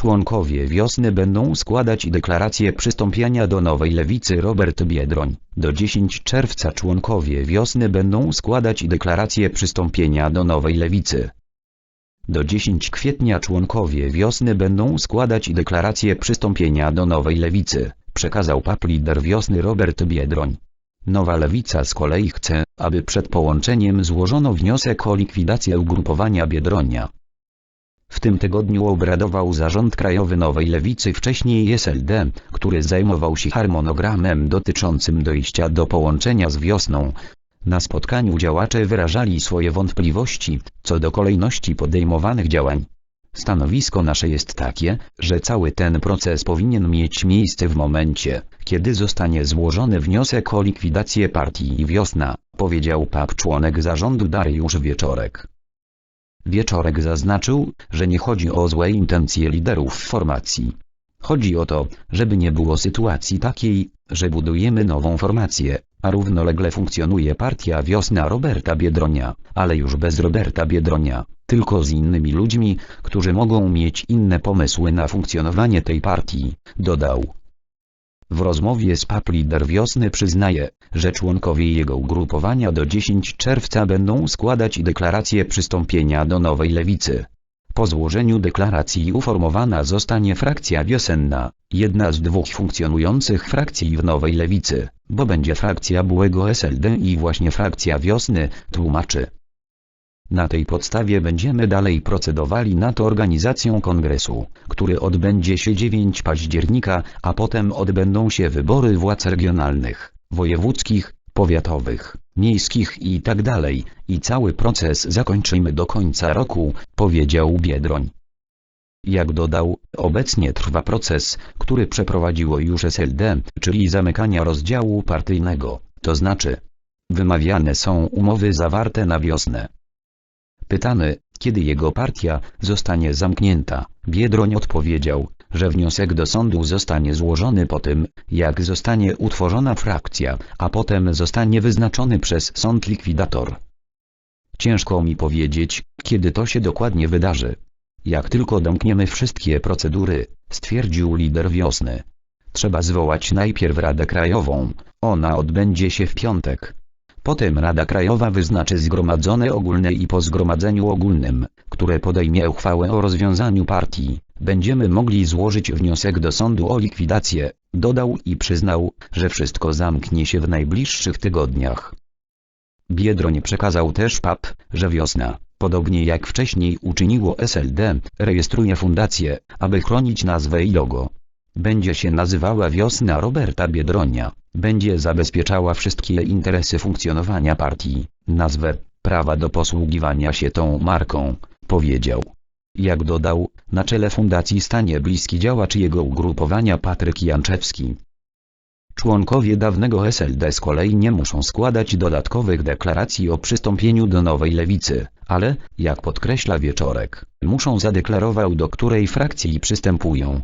Członkowie wiosny będą składać deklarację przystąpienia do nowej lewicy Robert Biedroń. Do 10 czerwca członkowie wiosny będą składać deklarację przystąpienia do nowej lewicy. Do 10 kwietnia członkowie wiosny będą składać deklarację przystąpienia do nowej lewicy, przekazał PAP lider wiosny Robert Biedroń. Nowa lewica z kolei chce, aby przed połączeniem złożono wniosek o likwidację ugrupowania Biedronia. W tym tygodniu obradował zarząd krajowy Nowej Lewicy wcześniej SLD, który zajmował się harmonogramem dotyczącym dojścia do połączenia z wiosną. Na spotkaniu działacze wyrażali swoje wątpliwości, co do kolejności podejmowanych działań. Stanowisko nasze jest takie, że cały ten proces powinien mieć miejsce w momencie, kiedy zostanie złożony wniosek o likwidację partii Wiosna, powiedział PAP członek zarządu Dariusz Wieczorek. Wieczorek zaznaczył, że nie chodzi o złe intencje liderów formacji. Chodzi o to, żeby nie było sytuacji takiej, że budujemy nową formację, a równolegle funkcjonuje partia Wiosna Roberta Biedronia, ale już bez Roberta Biedronia, tylko z innymi ludźmi, którzy mogą mieć inne pomysły na funkcjonowanie tej partii, dodał. W rozmowie z PAP lider wiosny przyznaje, że członkowie jego ugrupowania do 10 czerwca będą składać deklarację przystąpienia do nowej lewicy. Po złożeniu deklaracji uformowana zostanie frakcja wiosenna, jedna z dwóch funkcjonujących frakcji w nowej lewicy, bo będzie frakcja byłego SLD i właśnie frakcja wiosny, tłumaczy. Na tej podstawie będziemy dalej procedowali nad organizacją kongresu, który odbędzie się 9 października, a potem odbędą się wybory władz regionalnych, wojewódzkich, powiatowych, miejskich i tak dalej, i cały proces zakończymy do końca roku, powiedział Biedroń. Jak dodał, obecnie trwa proces, który przeprowadziło już SLD, czyli zamykania rozdziału partyjnego, to znaczy wymawiane są umowy zawarte na wiosnę. Pytany, kiedy jego partia zostanie zamknięta, Biedroń odpowiedział, że wniosek do sądu zostanie złożony po tym, jak zostanie utworzona frakcja, a potem zostanie wyznaczony przez sąd likwidator. Ciężko mi powiedzieć, kiedy to się dokładnie wydarzy. Jak tylko domkniemy wszystkie procedury, stwierdził lider wiosny. Trzeba zwołać najpierw Radę Krajową, ona odbędzie się w piątek. Potem Rada Krajowa wyznaczy zgromadzone ogólne i po zgromadzeniu ogólnym, które podejmie uchwałę o rozwiązaniu partii, będziemy mogli złożyć wniosek do sądu o likwidację, dodał i przyznał, że wszystko zamknie się w najbliższych tygodniach. Biedroń przekazał też PAP, że wiosna, podobnie jak wcześniej uczyniło SLD, rejestruje fundację, aby chronić nazwę i logo. Będzie się nazywała Wiosna Roberta Biedronia, będzie zabezpieczała wszystkie interesy funkcjonowania partii, nazwę, prawa do posługiwania się tą marką, powiedział. Jak dodał, na czele fundacji stanie bliski działacz jego ugrupowania Patryk Janczewski. Członkowie dawnego SLD z kolei nie muszą składać dodatkowych deklaracji o przystąpieniu do nowej lewicy, ale, jak podkreśla Wieczorek, muszą zadeklarować do której frakcji przystępują.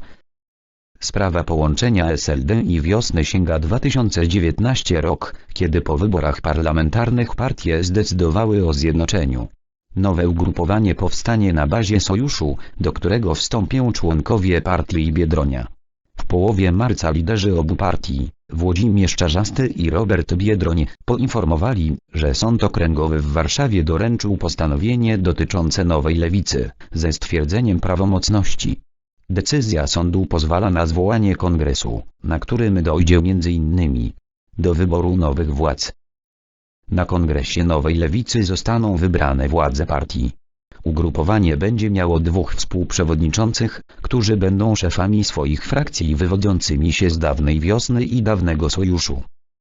Sprawa połączenia SLD i wiosny sięga 2019 rok, kiedy po wyborach parlamentarnych partie zdecydowały o zjednoczeniu. Nowe ugrupowanie powstanie na bazie sojuszu, do którego wstąpią członkowie partii Biedronia. W połowie marca liderzy obu partii, Włodzimierz Czarzasty i Robert Biedroń, poinformowali, że Sąd Okręgowy w Warszawie doręczył postanowienie dotyczące nowej lewicy, ze stwierdzeniem prawomocności. Decyzja sądu pozwala na zwołanie kongresu, na którym dojdzie m.in. do wyboru nowych władz. Na kongresie Nowej Lewicy zostaną wybrane władze partii. Ugrupowanie będzie miało dwóch współprzewodniczących, którzy będą szefami swoich frakcji wywodzącymi się z dawnej wiosny i dawnego sojuszu.